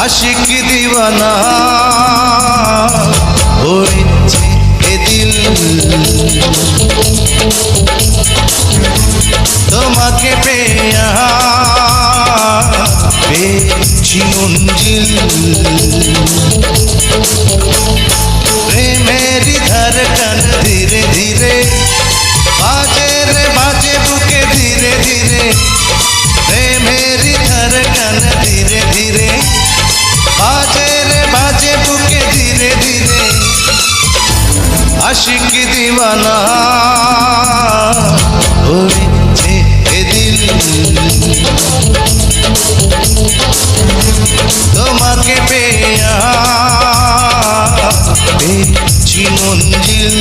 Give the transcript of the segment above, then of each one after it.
আশিক দিবানা হয়েছে এ দিল তোমাকে পেয়া পেয়েছি মঞ্জিল। আশিক দিওয়ানা। হয়েছে এদিন তোমাকে পেয়া পেয়েছি মঞ্জিল।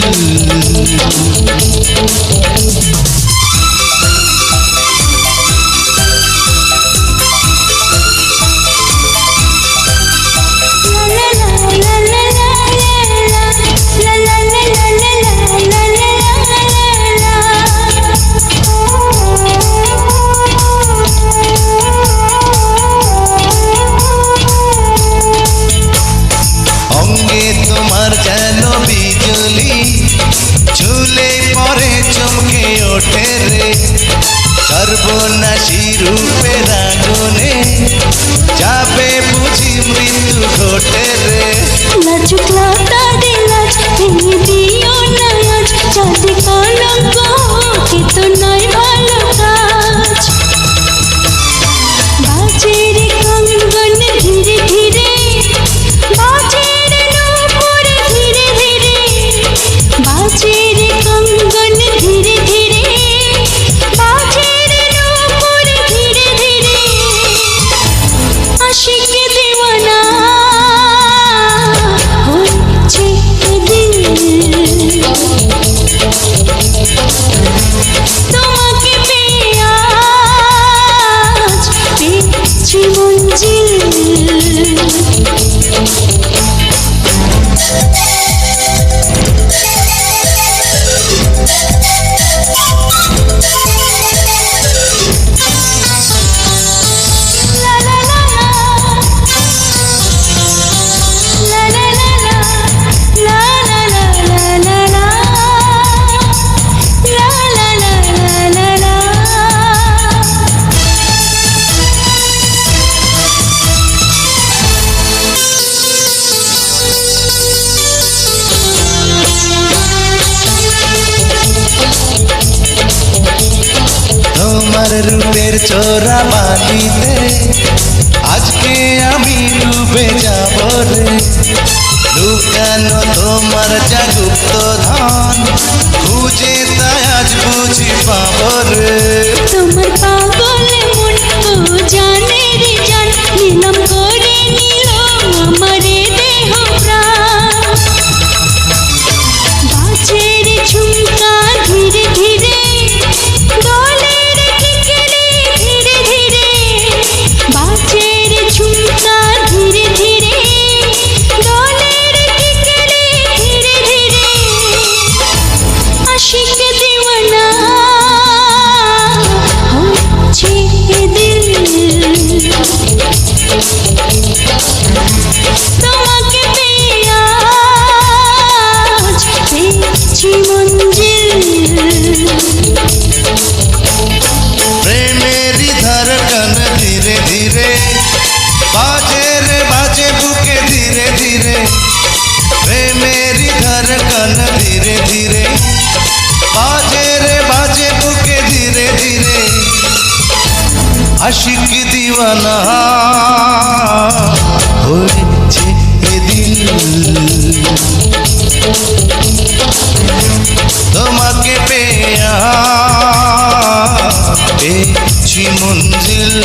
ফেরে সর্বনাশী রূপ চোরা বালিতে আজকে আমি ডুবে যাব রে। লুকানো তোমার যা গুপ্ত ধন, খুঁজে তাই আজ বুঝি পাবো আশিক দিওয়ানা? হয়েছে এদিন। তোমাকে পেয়া পেয়েছি মঞ্জিল।